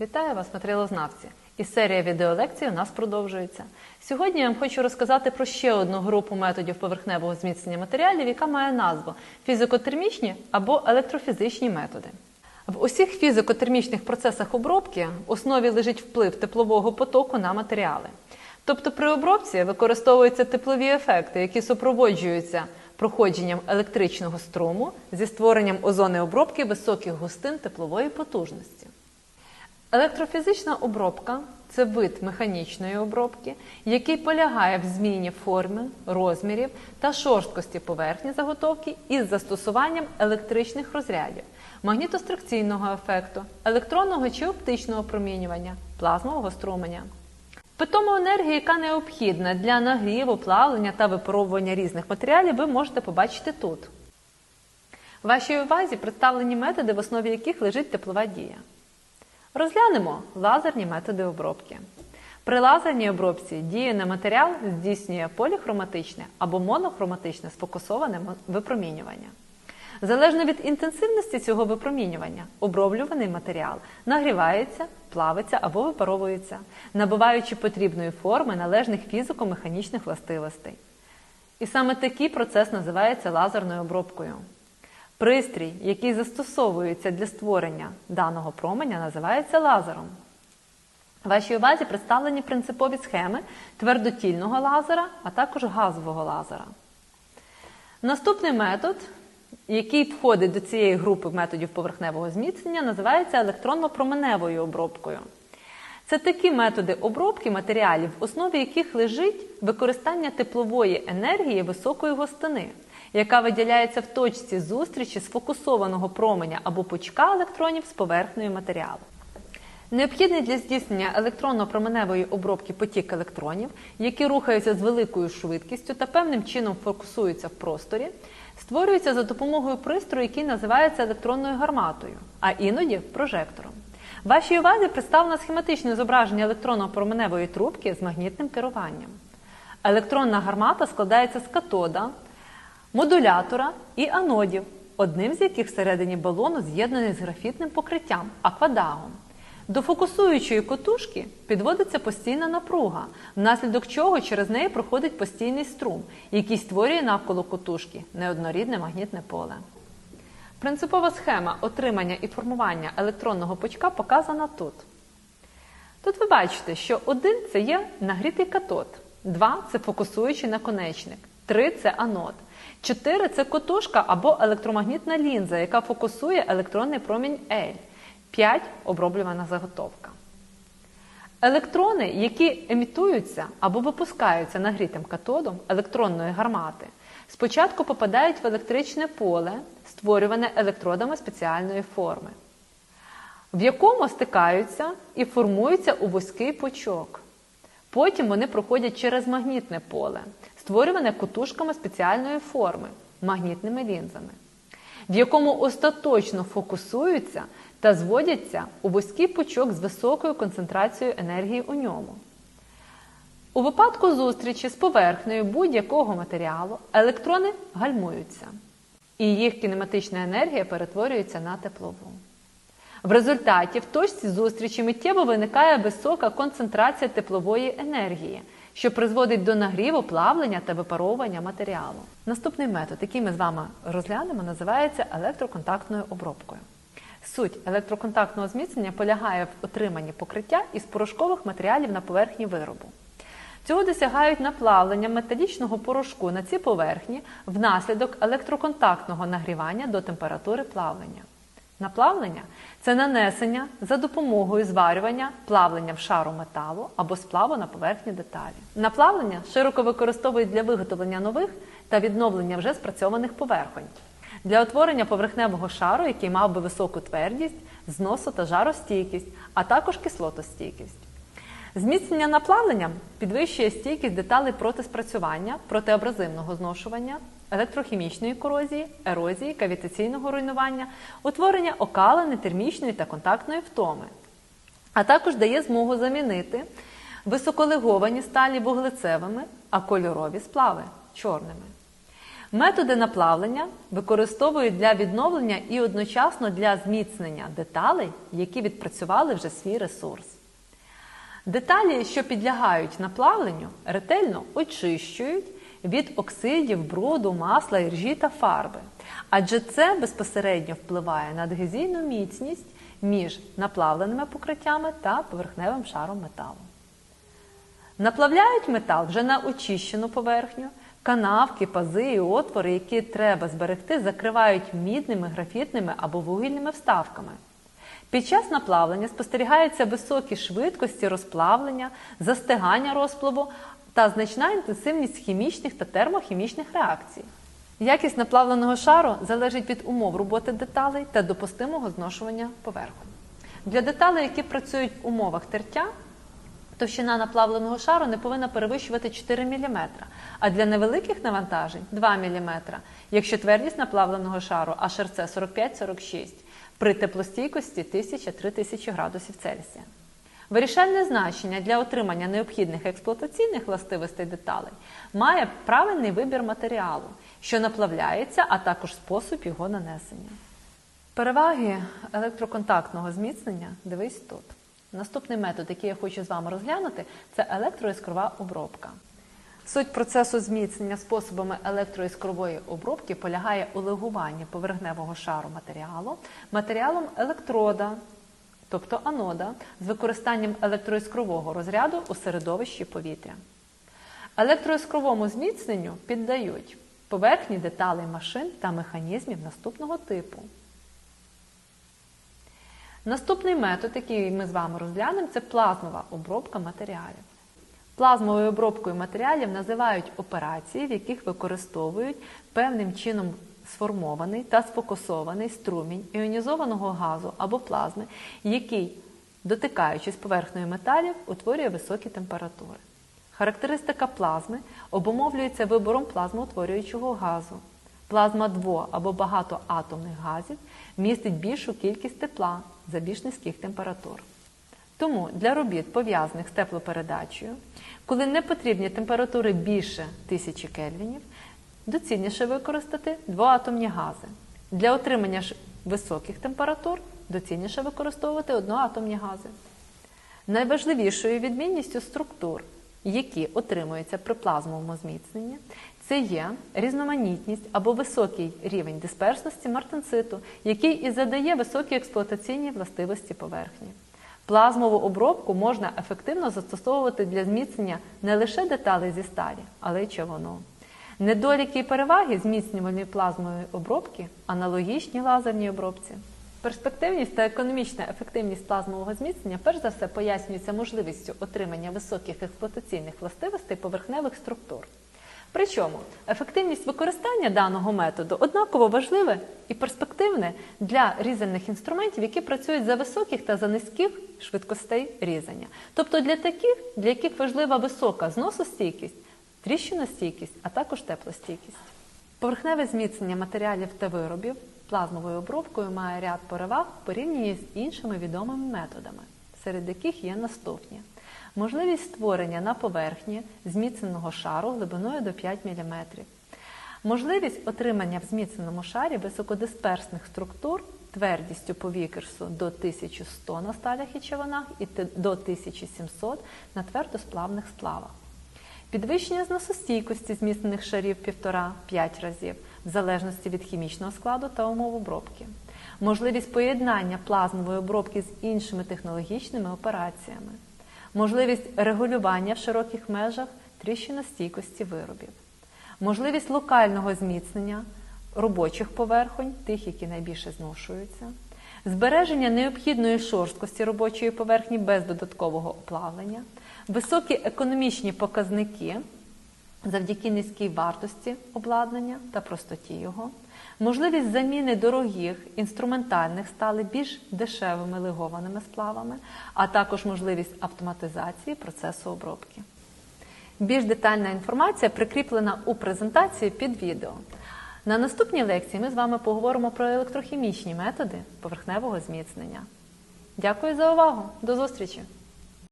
Вітаю вас, матеріалознавці! І серія відеолекцій у нас продовжується. Сьогодні я вам хочу розказати про ще одну групу методів поверхневого зміцнення матеріалів, яка має назву фізико-термічні або електрофізичні методи. В усіх фізико-термічних процесах обробки в основі лежить вплив теплового потоку на матеріали. Тобто при обробці використовуються теплові ефекти, які супроводжуються проходженням електричного струму зі створенням озони обробки високих густин теплової потужності. Електрофізична обробка це вид механічної обробки, який полягає в зміні форми, розмірів та шорсткості поверхні заготовки із застосуванням електричних розрядів, магнітостракційного ефекту, електронного чи оптичного промінювання, плазмового струменя. Питому енергію, яка необхідна для нагріву, плавлення та випаровування різних матеріалів, ви можете побачити тут. В вашій увазі представлені методи, в основі яких лежить теплова дія. Розглянемо лазерні методи обробки. При лазерній обробці дія на матеріал здійснює поліхроматичне або монохроматичне сфокусоване випромінювання. Залежно від інтенсивності цього випромінювання, оброблюваний матеріал нагрівається, плавиться або випаровується, набуваючи потрібної форми належних фізико-механічних властивостей. І саме такий процес називається лазерною обробкою. Пристрій, який застосовується для створення даного променя, називається лазером. В вашій увазі представлені принципові схеми твердотільного лазера, а також газового лазера. Наступний метод, який входить до цієї групи методів поверхневого зміцнення, називається електронно-променевою обробкою. Це такі методи обробки матеріалів, в основі яких лежить використання теплової енергії високої густини яка виділяється в точці зустрічі сфокусованого променя або пучка електронів з поверхнею матеріалу. Необхідний для здійснення електронно-променевої обробки потік електронів, які рухаються з великою швидкістю та певним чином фокусуються в просторі, створюється за допомогою пристрою, який називається електронною гарматою, а іноді прожектором. Вашій увазі представлено схематичне зображення електронно-променевої трубки з магнітним керуванням. Електронна гармата складається з катода, модулятора і анодів, одним з яких всередині балону з'єднаний з графітним покриттям аквадагом. До фокусуючої котушки підводиться постійна напруга, внаслідок чого через неї проходить постійний струм, який створює навколо котушки неоднорідне магнітне поле. Принципова схема отримання і формування електронного пучка показана тут. Тут ви бачите, що один це є нагрітий катод, два це фокусуючий наконечник, три це анод. 4 це котушка або електромагнітна лінза, яка фокусує електронний промінь L. 5 оброблювана заготовка. Електрони, які емітуються або випускаються нагрітим катодом електронної гармати, спочатку попадають в електричне поле, створюване електродами спеціальної форми, в якому стикаються і формуються у вузький пучок. Потім вони проходять через магнітне поле, створюване котушками спеціальної форми магнітними лінзами, в якому остаточно фокусуються та зводяться у вузький пучок з високою концентрацією енергії у ньому. У випадку зустрічі з поверхнею будь-якого матеріалу електрони гальмуються, і їх кінематична енергія перетворюється на теплову. В результаті в точці зустрічі миттєво виникає висока концентрація теплової енергії, що призводить до нагріву, плавлення та випаровування матеріалу. Наступний метод, який ми з вами розглянемо, називається електроконтактною обробкою. Суть електроконтактного зміцнення полягає в отриманні покриття із порошкових матеріалів на поверхні виробу. Цього досягають наплавлення металічного порошку на цій поверхні внаслідок електроконтактного нагрівання до температури плавлення. Наплавлення це нанесення за допомогою зварювання плавлення в шару металу або сплаву на поверхні деталі. Наплавлення широко використовують для виготовлення нових та відновлення вже спрацьованих поверхонь, для утворення поверхневого шару, який мав би високу твердість, зносу та жаростійкість, а також кислотостійкість. Зміцнення наплавленням підвищує стійкість деталей проти спрацювання, протиабразивного зношування, електрохімічної корозії, ерозії, кавітаційного руйнування, утворення окалини, термічної та контактної втоми, а також дає змогу замінити високолеговані сталі вуглецевими, а кольорові сплави чорними. Методи наплавлення використовують для відновлення і одночасно для зміцнення деталей, які відпрацювали вже свій ресурс. Деталі, що підлягають наплавленню, ретельно очищують від оксидів, бруду, масла, іржі та фарби. Адже це безпосередньо впливає на адгезійну міцність між наплавленими покриттями та поверхневим шаром металу. Наплавляють метал вже на очищену поверхню. Канавки, пази і отвори, які треба зберегти, закривають мідними, графітними або вугільними вставками. Під час наплавлення спостерігаються високі швидкості розплавлення, застигання розплаву та значна інтенсивність хімічних та термохімічних реакцій. Якість наплавленого шару залежить від умов роботи деталей та допустимого зношування поверхонь. Для деталей, які працюють в умовах тертя, Товщина наплавленого шару не повинна перевищувати 4 мм, а для невеликих навантажень 2 мм, якщо твердість наплавленого шару HRC 45-46 при теплостійкості 1000-3000 градусів Цельсія. Вирішальне значення для отримання необхідних експлуатаційних властивостей деталей має правильний вибір матеріалу, що наплавляється, а також спосіб його нанесення. Переваги електроконтактного зміцнення дивись тут. Наступний метод, який я хочу з вами розглянути, це електроіскрова обробка. Суть процесу зміцнення способами електроіскрової обробки полягає у легуванні поверхневого шару матеріалу матеріалом електрода, тобто анода, з використанням електроіскрового розряду у середовищі повітря. Електроіскровому зміцненню піддають поверхні деталей машин та механізмів наступного типу. Наступний метод, який ми з вами розглянемо, це плазмова обробка матеріалів. Плазмовою обробкою матеріалів називають операції, в яких використовують певним чином сформований та сфокусований струмінь іонізованого газу або плазми, який, дотикаючись поверхнею металів, утворює високі температури. Характеристика плазми обумовлюється вибором плазмоутворюючого газу. Плазма дво- або багатоатомних газів містить більшу кількість тепла за більш низьких температур. Тому для робіт, пов'язаних з теплопередачею, коли не потрібні температури більше 1000 кельвінів, доцільніше використати двоатомні гази. Для отримання високих температур доцільніше використовувати одноатомні гази. Найважливішою відмінністю структур, які отримуються при плазмовому зміцненні, це є різноманітність або високий рівень дисперсності мартенциту, який і задає високі експлуатаційні властивості поверхні. Плазмову обробку можна ефективно застосовувати для зміцнення не лише деталей зі сталі, але й човуну. Недоліки і переваги зміцнювальної плазмової обробки аналогічні лазерній обробці. Перспективність та економічна ефективність плазмового зміцнення перш за все пояснюється можливістю отримання високих експлуатаційних властивостей поверхневих структур. Причому ефективність використання даного методу однаково важливе і перспективне для різальних інструментів, які працюють за високих та за низьких швидкостей різання. Тобто для таких, для яких важлива висока зносостійкість, тріщиностійкість, а також теплостійкість. Поверхневе зміцнення матеріалів та виробів плазмовою обробкою має ряд переваг в порівнянні з іншими відомими методами, серед яких є наступні. Можливість створення на поверхні зміцненого шару глибиною до 5 мм. Можливість отримання в зміцненому шарі високодисперсних структур твердістю по Вікерсу до 1100 на сталях і човунах і до 1700 на твердосплавних сплавах. Підвищення зносостійкості зміцнених шарів 1,5-5 разів, в залежності від хімічного складу та умов обробки. Можливість поєднання плазмової обробки з іншими технологічними операціями. Можливість регулювання в широких межах тріщиностійкості виробів, можливість локального зміцнення робочих поверхонь, тих, які найбільше зношуються, збереження необхідної шорсткості робочої поверхні без додаткового оплавлення, високі економічні показники завдяки низькій вартості обладнання та простоті його. Можливість заміни дорогих інструментальних стали більш дешевими легованими сплавами, а також можливість автоматизації процесу обробки. Більш детальна інформація прикріплена у презентації під відео. На наступній лекції ми з вами поговоримо про електрохімічні методи поверхневого зміцнення. Дякую за увагу! До зустрічі!